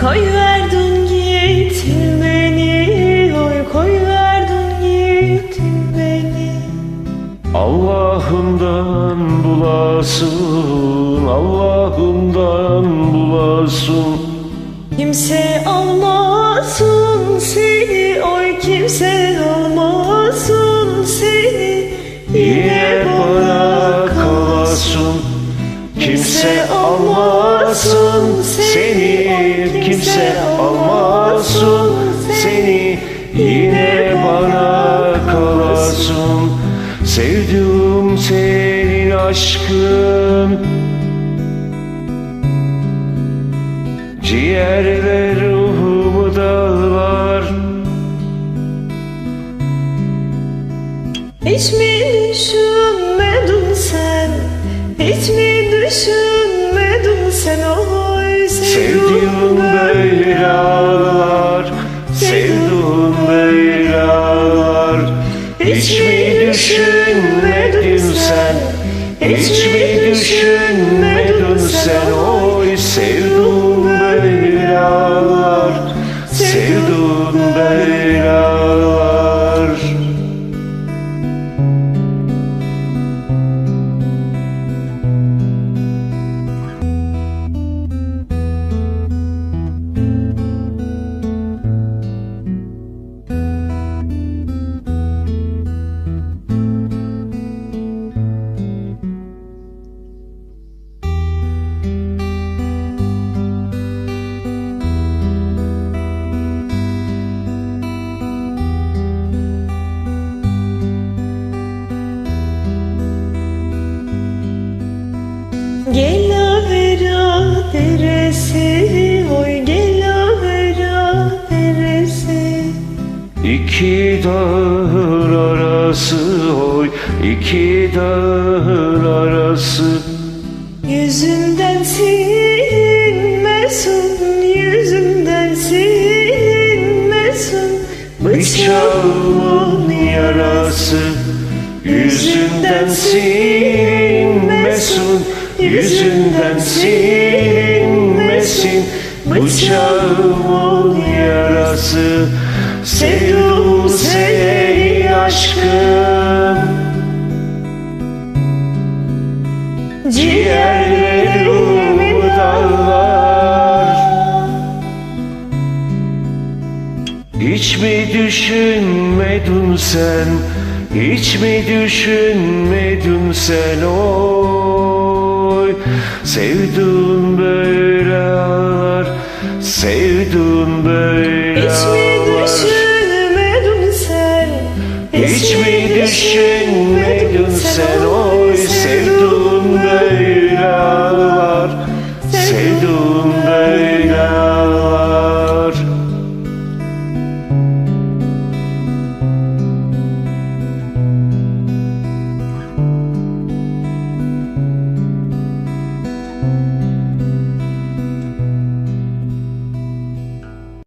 Koy verdin gittin beni Oy koy verdin gittin beni. Allah'ından bulasın, Allah'ından bulasın. Kimse almasın seni Oy kimse almasın seni. Yine bana kalasın. Kimse almasın Kimse almasın seni Yine bana kalasın Sevdim senin aşkın. Ciğer ve ruhumu dağlar. Hiç mi düşünmedin sen Hiç mi düşünmedin sen? Oy Sevdiğim Hiç mi düşünmedin sen deresi Oy gelavera deresi. İki dağın arası oy iki dağın arası. Yüzünden silinmesin Yüzünden silinmesin Bıçağımın yarası. Yüzünden silinmesin Yüzünden silinmesin Bıçağımın yarası Sevdim seni aşkım. Ciğerlerim dağlar Hiç mi düşünmedin sen? Hiç mi düşünmedin sen? Oy Sevdun böyle Sevdun böyle. Hiç mi düşünmedin sen? Hiç mi düşünmedin sen? Oy